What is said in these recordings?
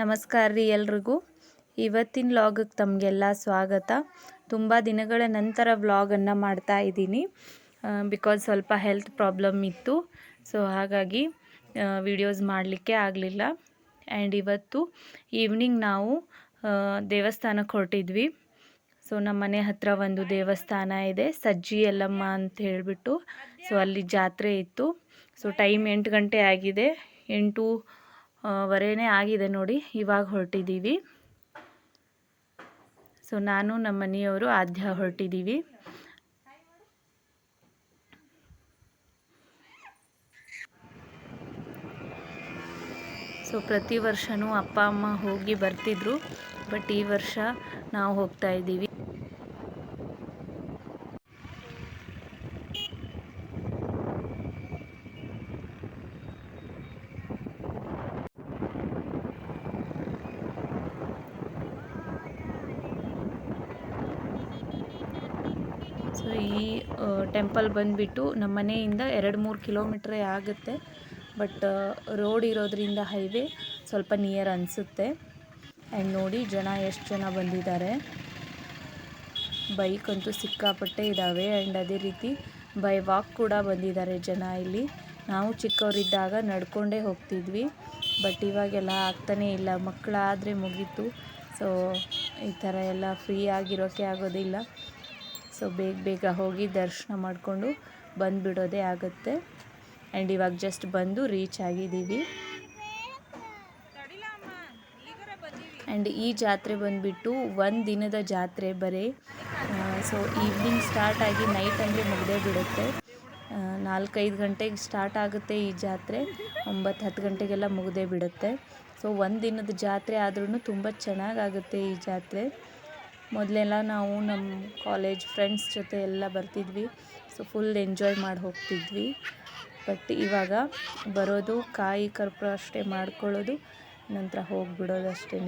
ನಮಸ್ಕಾರ ರೀ ಎಲ್ರಿಗೂ. ಇವತ್ತಿನ ವ್ಲಾಗಕ್ಕೆ ತಮಗೆಲ್ಲ ಸ್ವಾಗತ. ತುಂಬ ದಿನಗಳ ನಂತರ ವ್ಲಾಗನ್ನು ಮಾಡ್ತಾ ಇದ್ದೀನಿ. ಬಿಕಾಸ್ ಸ್ವಲ್ಪ ಹೆಲ್ತ್ ಪ್ರಾಬ್ಲಮ್ ಇತ್ತು. ಸೊ ಹಾಗಾಗಿ ವಿಡಿಯೋಸ್ ಮಾಡಲಿಕ್ಕೆ ಆಗಲಿಲ್ಲ. ಆ್ಯಂಡ್ ಇವತ್ತು ಈವ್ನಿಂಗ್ ನಾವು ದೇವಸ್ಥಾನಕ್ಕೆ ಹೊರಟಿದ್ವಿ. ಸೊ ನಮ್ಮ ಮನೆ ಹತ್ರ ಒಂದು ದೇವಸ್ಥಾನ ಇದೆ, ಸಜ್ಜಿ ಯಲ್ಲಮ್ಮ ಅಂತ ಹೇಳಿಬಿಟ್ಟು. ಸೊ ಅಲ್ಲಿ ಜಾತ್ರೆ ಇತ್ತು. ಸೊ ಟೈಮ್ ಎಂಟು ಗಂಟೆ ಆಗಿದೆ. ಎಂಟು ವರೆನೇ ಆಗಿದೆ ನೋಡಿ, ಇವಾಗ ಹೊರಟಿದ್ದೀವಿ. ಸೊ ನಾನು ನಮ್ಮ ಮನೆಯವರು ಆದ್ಯ ಹೊರಟಿದ್ದೀವಿ. ಸೊ ಪ್ರತಿ ವರ್ಷವೂ ಅಪ್ಪ, ಅಮ್ಮ ಹೋಗಿ ಬರ್ತಿದ್ರು, ಬಟ್ ಈ ವರ್ಷ ನಾವು ಹೋಗ್ತಾ ಇದ್ದೀವಿ ಸೊ ಈ ಟೆಂಪಲ್ ಬಂದುಬಿಟ್ಟು ನಮ್ಮ ಮನೆಯಿಂದ ಎರಡು ಮೂರು ಕಿಲೋಮೀಟ್ರೇ ಆಗುತ್ತೆ. ಬಟ್ ರೋಡ್ ಇರೋದ್ರಿಂದ ಹೈವೇ ಸ್ವಲ್ಪ ನಿಯರ್ ಅನಿಸುತ್ತೆ. ಆ್ಯಂಡ್ ನೋಡಿ, ಜನ ಎಷ್ಟು ಜನ ಬಂದಿದ್ದಾರೆ. ಬೈಕ್ ಅಂತೂ ಸಿಕ್ಕಾಪಟ್ಟೆ ಇದ್ದಾವೆ ಆ್ಯಂಡ್ ಅದೇ ರೀತಿ ಬೈ ವಾಕ್ ಕೂಡ ಬಂದಿದ್ದಾರೆ ಜನ ಇಲ್ಲಿ. ನಾವು ಚಿಕ್ಕವರಿದ್ದಾಗ ನಡ್ಕೊಂಡೇ ಹೋಗ್ತಿದ್ವಿ. ಬಟ್, ಇವಾಗೆಲ್ಲ ಆಗ್ತಾನೇ ಇಲ್ಲ. ಮಕ್ಕಳಾದರೆ ಮುಗೀತು. ಸೊ, ಈ ಥರ ಎಲ್ಲ ಫ್ರೀ ಆಗಿರೋಕ್ಕೆ ಆಗೋದಿಲ್ಲ. ಸೊ ಬೇಗ ಬೇಗ ಹೋಗಿ ದರ್ಶನ ಮಾಡಿಕೊಂಡು ಬಂದುಬಿಡೋದೇ ಆಗುತ್ತೆ. ಆ್ಯಂಡ್ ಇವಾಗ ಜಸ್ಟ್ ಬಂದು ರೀಚ್ ಆಗಿದ್ದೀವಿ. ಆ್ಯಂಡ್ ಈ ಜಾತ್ರೆ ಬಂದುಬಿಟ್ಟು ಒಂದು ದಿನದ ಜಾತ್ರೆ ಬರೀ. ಸೊ ಈವ್ನಿಂಗ್ ಸ್ಟಾರ್ಟ್ ಆಗಿ ನೈಟ್ ಅಂದರೆ ಮುಗ್ದೇ ಬಿಡುತ್ತೆ. ನಾಲ್ಕೈದು ಗಂಟೆಗೆ ಸ್ಟಾರ್ಟ್ ಆಗುತ್ತೆ ಈ ಜಾತ್ರೆ. ಒಂಬತ್ತು ಹತ್ತು ಗಂಟೆಗೆಲ್ಲ ಮುಗ್ದೇ ಬಿಡುತ್ತೆ. ಸೊ ಒಂದು ದಿನದ ಜಾತ್ರೆ ಆದ್ರೂ ತುಂಬ ಚೆನ್ನಾಗಾಗುತ್ತೆ ಈ ಜಾತ್ರೆ. ಮೊದಲೆಲ್ಲ ನಾವು ನಮ್ಮ ಕಾಲೇಜ್ ಫ್ರೆಂಡ್ಸ್ ಜೊತೆ ಎಲ್ಲ ಬರ್ತಿದ್ವಿ. ಸೊ ಫುಲ್ ಎಂಜಾಯ್ ಮಾಡಿ ಹೋಗ್ತಿದ್ವಿ. ಬಟ್ ಇವಾಗ ಬರೋದು ಕಾಯಿ ಕರ್ಪೂರ ಅಷ್ಟೇ ಮಾಡ್ಕೊಳ್ಳೋದು, ನಂತರ ಹೋಗಿಬಿಡೋದು ಅಷ್ಟೇ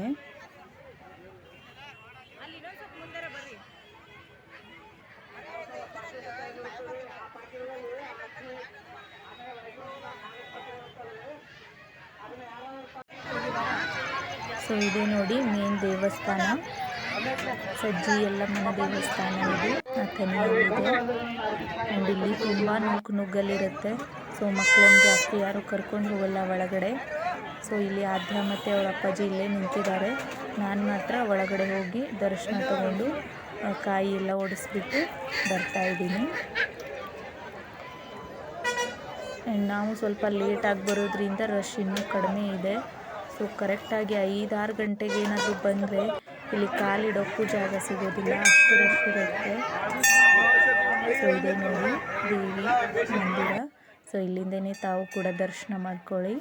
ಸೊ ಇದೆ ನೋಡಿ ಮೇನ್ ದೇವಸ್ಥಾನ. ಸಜ್ಜಿ ಯಲ್ಲಮ್ಮನ ದೇವಸ್ಥಾನ ಇದು. ಅಥಣಿಯಲ್ಲಿದೆ ಆ್ಯಂಡ್ ಇಲ್ಲಿ ತುಂಬ ನುಗ್ಗು ನುಗ್ಗಲಿರುತ್ತೆ ಸೊ ಮಕ್ಕಳನ್ನು ಜಾಸ್ತಿ ಯಾರು ಕರ್ಕೊಂಡು ಹೋಗಲ್ಲ ಒಳಗಡೆ. ಸೊ ಇಲ್ಲಿ ಆದ್ಯ ಮತ್ತು ಅವರ ಅಪ್ಪಾಜಿ ಇಲ್ಲೇ ನಿಂತಿದ್ದಾರೆ. ನಾನು ಮಾತ್ರ ಒಳಗಡೆ ಹೋಗಿ ದರ್ಶನ ತಗೊಂಡು ಕಾಯಿ ಎಲ್ಲ ಓಡಿಸ್ಬಿಟ್ಟು ಬರ್ತಾ ಇದ್ದೀನಿ. ಆ್ಯಂಡ್ ನಾವು ಸ್ವಲ್ಪ ಲೇಟಾಗಿ ಬರೋದ್ರಿಂದ ರಶ್ ಇನ್ನೂ ಕಡಿಮೆ ಇದೆ. ಸೊ ಕರೆಕ್ಟಾಗಿ ಐದಾರು ಗಂಟೆಗೆ ಏನಾದರೂ ಬಂದರೆ ಇಲ್ಲಿ ಕಾಲಿಡೋಕ್ಕೂ ಜಾಗ ಸಿಗೋದಿಲ್ಲ, ಅಷ್ಟು ರಶ್ ಇರುತ್ತೆ. ಸೊ ಇದೇ ನೋಡಿ ದೇವಿ ಮಂದಿರ. ಸೊ ಇಲ್ಲಿಂದನೇ ತಾವು ಕೂಡ ದರ್ಶನ ಮಾಡ್ಕೊಳ್ಳಿ.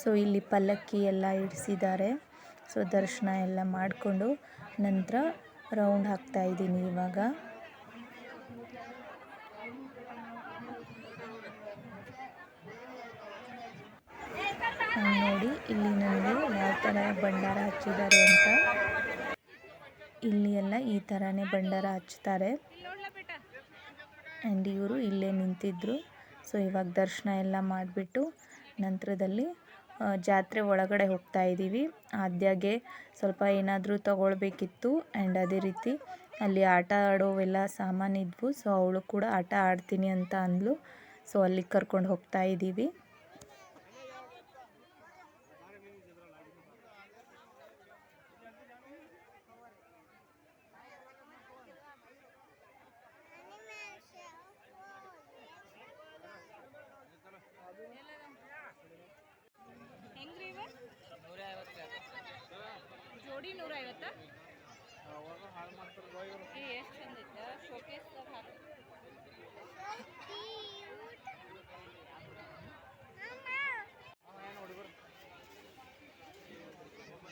ಸೊ ಇಲ್ಲಿ ಪಲ್ಲಕ್ಕಿ ಎಲ್ಲ ಇಡಿಸಿದ್ದಾರೆ. ಸೊ ದರ್ಶನ ಎಲ್ಲ ಮಾಡಿಕೊಂಡು ನಂತರ ರೌಂಡ್ ಹಾಕ್ತಾ ಇದ್ದೀನಿ ಇವಾಗ ನಾನ್ ನೋಡಿ ಇಲ್ಲಿ ನನಗೆ ಯಾವ ಥರ ಭಂಡಾರ ಹಚ್ಚಿದ್ದಾರೆ ಅಂತ. ಇಲ್ಲಿ ಎಲ್ಲ ಈ ಥರನೇ ಭಂಡಾರ ಹಚ್ತಾರೆ. ಆ್ಯಂಡ್ ಇವರು ಇಲ್ಲೇ ನಿಂತಿದ್ದರು ಸೊ ಇವಾಗ ದರ್ಶನ ಎಲ್ಲ ಮಾಡಿಬಿಟ್ಟು ನಂತರದಲ್ಲಿ ಜಾತ್ರೆ ಒಳಗಡೆ ಹೋಗ್ತಾ ಇದ್ದೀವಿ. ಆದ್ಯಾಗೆ ಸ್ವಲ್ಪ ಏನಾದರೂ ತಗೊಳ್ಬೇಕಿತ್ತು. ಆ್ಯಂಡ್ ಅದೇ ರೀತಿ ಅಲ್ಲಿ ಆಟ ಆಡೋವೆಲ್ಲ ಸಾಮಾನಿದ್ವು. ಸೊ ಅವಳು ಕೂಡ ಆಟ ಆಡ್ತೀನಿ ಅಂತ ಅಂದ್ಲು. ಸೊ ಅಲ್ಲಿಗೆ ಕರ್ಕೊಂಡು ಹೋಗ್ತಾ ಇದ್ದೀವಿ. ಜೋಡಿ ನೂರ ಐವತ್ತ ಎಷ್ಟು ಚಂದ ಇತ್ತ? ಶೋಕೇಸ್ ಹಾಕಿ.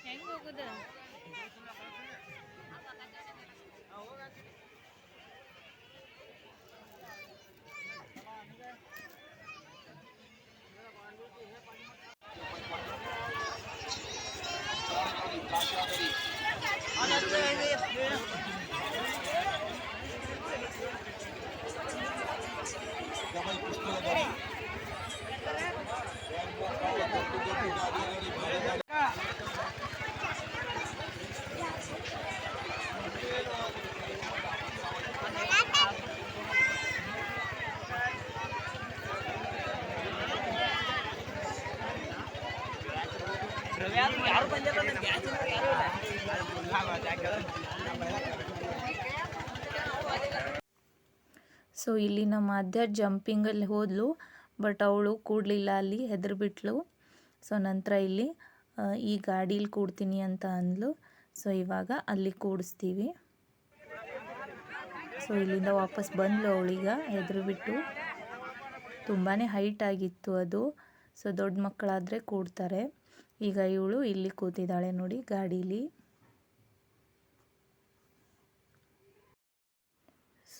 ಹೆಂಗ್ ಹೋಗುದ? ಯಾರು ಬಂದಿಲ್ಲ ನನಗೆ ಯಾಕೆ ಸೊ ಇಲ್ಲಿ ನಮ್ಮ ಅಜ್ಜ ಜಂಪಿಂಗಲ್ಲಿ ಹೋದ್ಲು ಬಟ್ ಅವಳು ಕೂಡಲಿಲ್ಲ ಅಲ್ಲಿ, ಹೆದರ್ಬಿಟ್ಲು. ಸೊ ನಂತರ ಇಲ್ಲಿ ಈ ಗಾಡೀಲಿ ಕೂಡ್ತೀನಿ ಅಂತ ಅಂದ್ಲು. ಸೊ ಇವಾಗ ಅಲ್ಲಿ ಕೂಡಿಸ್ತೀವಿ. ಸೊ ಇಲ್ಲಿಂದ ವಾಪಸ್ ಬಂದ್ಲು ಅವಳೀಗ ಹೆದರ್ಬಿಟ್ಟು. ತುಂಬಾ ಹೈಟ್ ಆಗಿತ್ತು ಅದು. ಸೊ ದೊಡ್ಡ ಮಕ್ಕಳಾದರೆ ಕೂಡ್ತಾರೆ. ಈಗ ಇವಳು ಇಲ್ಲಿ ಕೂತಿದ್ದಾಳೆ ನೋಡಿ, ಗಾಡೀಲಿ.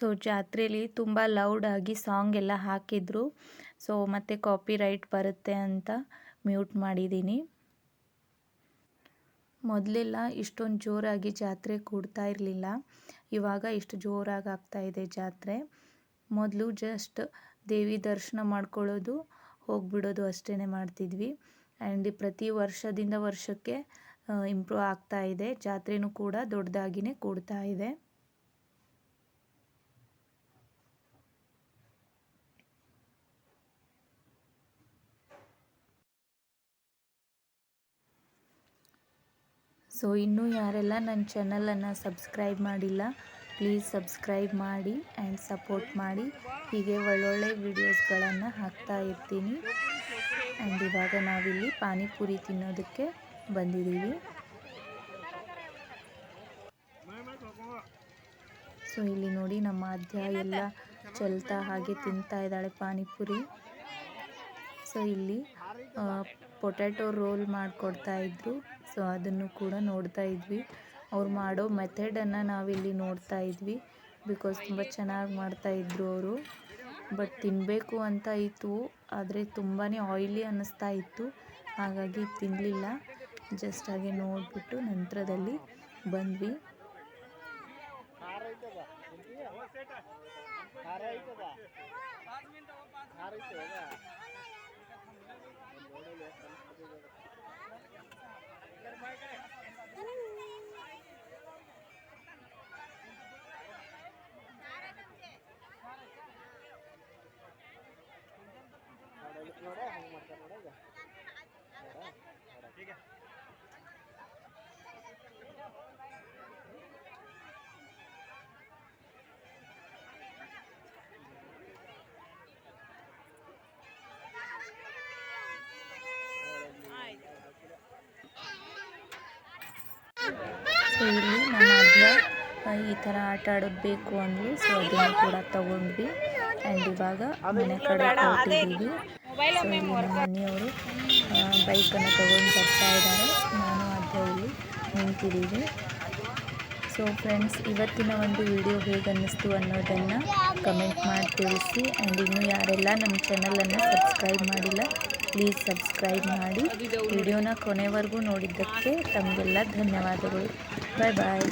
ಸೊ ಜಾತ್ರೆಯಲ್ಲಿ ತುಂಬ ಲೌಡಾಗಿ ಸಾಂಗ್ ಎಲ್ಲ ಹಾಕಿದ್ರು. ಸೊ ಮತ್ತೆ ಕಾಪಿ ರೈಟ್ ಬರುತ್ತೆ ಅಂತ ಮ್ಯೂಟ್ ಮಾಡಿದ್ದೀನಿ ಮೊದಲೆಲ್ಲ ಇಷ್ಟೊಂದು ಜೋರಾಗಿ ಜಾತ್ರೆ ಕೂಡ್ತಾ ಇರಲಿಲ್ಲ. ಇವಾಗ ಇಷ್ಟು ಜೋರಾಗಿ ಆಗ್ತಾ ಇದೆ ಜಾತ್ರೆ. ಮೊದಲು ಜಸ್ಟ್ ದೇವಿ ದರ್ಶನ ಮಾಡ್ಕೊಳ್ಳೋದು, ಹೋಗ್ಬಿಡೋದು ಅಷ್ಟೇ ಮಾಡ್ತಿದ್ವಿ. ಆ್ಯಂಡ್ ಪ್ರತಿ ವರ್ಷದಿಂದ ವರ್ಷಕ್ಕೆ ಇಂಪ್ರೂವ್ ಆಗ್ತಾ ಇದೆ. ಜಾತ್ರೆನೂ ಕೂಡ ದೊಡ್ಡದಾಗಿನೇ ಕೂಡ್ತಾ ಇದೆ. ಸೊ ಇನ್ನೂ ಯಾರೆಲ್ಲ ನನ್ನ ಚಾನಲನ್ನು ಸಬ್ಸ್ಕ್ರೈಬ್ ಮಾಡಿಲ್ಲ ಪ್ಲೀಸ್ ಸಬ್ಸ್ಕ್ರೈಬ್ ಮಾಡಿ ಆ್ಯಂಡ್ ಸಪೋರ್ಟ್ ಮಾಡಿ. ಹೀಗೆ ಒಳ್ಳೊಳ್ಳೆ ವಿಡಿಯೋಸ್ಗಳನ್ನು ಹಾಕ್ತಾ ಇರ್ತೀನಿ. ಆ್ಯಂಡ್ ಇವಾಗ ನಾವಿಲ್ಲಿ ಪಾನಿಪುರಿ ತಿನ್ನೋದಕ್ಕೆ ಬಂದಿದ್ದೀವಿ. ಸೊ ಇಲ್ಲಿ ನೋಡಿ ನಮ್ಮ ಅಜ್ಜ ಎಲ್ಲ ಚೆಲ್ತಾ ಹಾಗೆ ತಿಂತಾ ಇದ್ದಾಳೆ ಪಾನಿಪುರಿ. ಸೊ ಇಲ್ಲಿ ಪೊಟ್ಯಾಟೋ ರೋಲ್ ಮಾಡಿಕೊಡ್ತಾ ಇದ್ರು. ಸೊ ಅದನ್ನು ಕೂಡ ನೋಡ್ತಾ ಇದ್ವಿ. ಅವ್ರು ಮಾಡೋ ಮೆಥಡನ್ನು ನಾವಿಲ್ಲಿ ನೋಡ್ತಾ ಇದ್ವಿ. ಬಿಕಾಸ್ ತುಂಬ ಚೆನ್ನಾಗಿ ಮಾಡ್ತಾ ಇದ್ರು ಅವರು. ಬಟ್ ತಿನ್ನಬೇಕು ಅಂತ ಇತ್ತು. ಆದರೆ ತುಂಬಾ ಆಯಿಲಿ ಅನ್ನಿಸ್ತಾ ಇತ್ತು. ಹಾಗಾಗಿ ತಿನ್ನಲಿಲ್ಲ ಜಸ್ಟ್ ಹಾಗೆ ನೋಡಿಬಿಟ್ಟು ನಂತರದಲ್ಲಿ ಬಂದ್ವಿ. ಸೊ ಇಲ್ಲಿ ನಮ್ಮ ಅಜ್ಜ ಈ ಥರ ಆಟ ಆಡೋದು ಅಂದ್ವಿ ಸೊ ಅದನ್ನು ಕೂಡ ತಗೊಂಡ್ವಿ. ಆ್ಯಂಡ್ ಇವಾಗ ಮನೆ ಕಡೆ ಹೊರಟಿದ್ದೀವಿ ಮನೆಯವರು ಬೈಕನ್ನು ತಗೊಂಡು ಬರ್ತಾ ಇದ್ದಾರೆ. ನಾನು ಅದರಲ್ಲಿ ನಿಂತಿದ್ದೀನಿ. ನಿಂತಿದ್ದೀವಿ ಸೊ ಫ್ರೆಂಡ್ಸ್ ಇವತ್ತಿನ ಒಂದು ವಿಡಿಯೋ ಹೇಗನ್ನಿಸ್ತು ಅನ್ನೋದನ್ನು ಕಮೆಂಟ್ ಮಾಡಿ ತಿಳಿಸಿ. ಆ್ಯಂಡ್ ಇನ್ನೂ ಯಾರೆಲ್ಲ ನಮ್ಮ ಚಾನಲನ್ನು ಸಬ್ಸ್ಕ್ರೈಬ್ ಮಾಡಿಲ್ಲ ಪ್ಲೀಸ್ ಸಬ್ಸ್ಕ್ರೈಬ್ ಮಾಡಿ. ವಿಡಿಯೋನ ಕೊನೆವರೆಗೂ ನೋಡಿದ್ದಕ್ಕೆ ತಮಗೆಲ್ಲ ಧನ್ಯವಾದಗಳು. ಬಾಯ್ ಬಾಯ್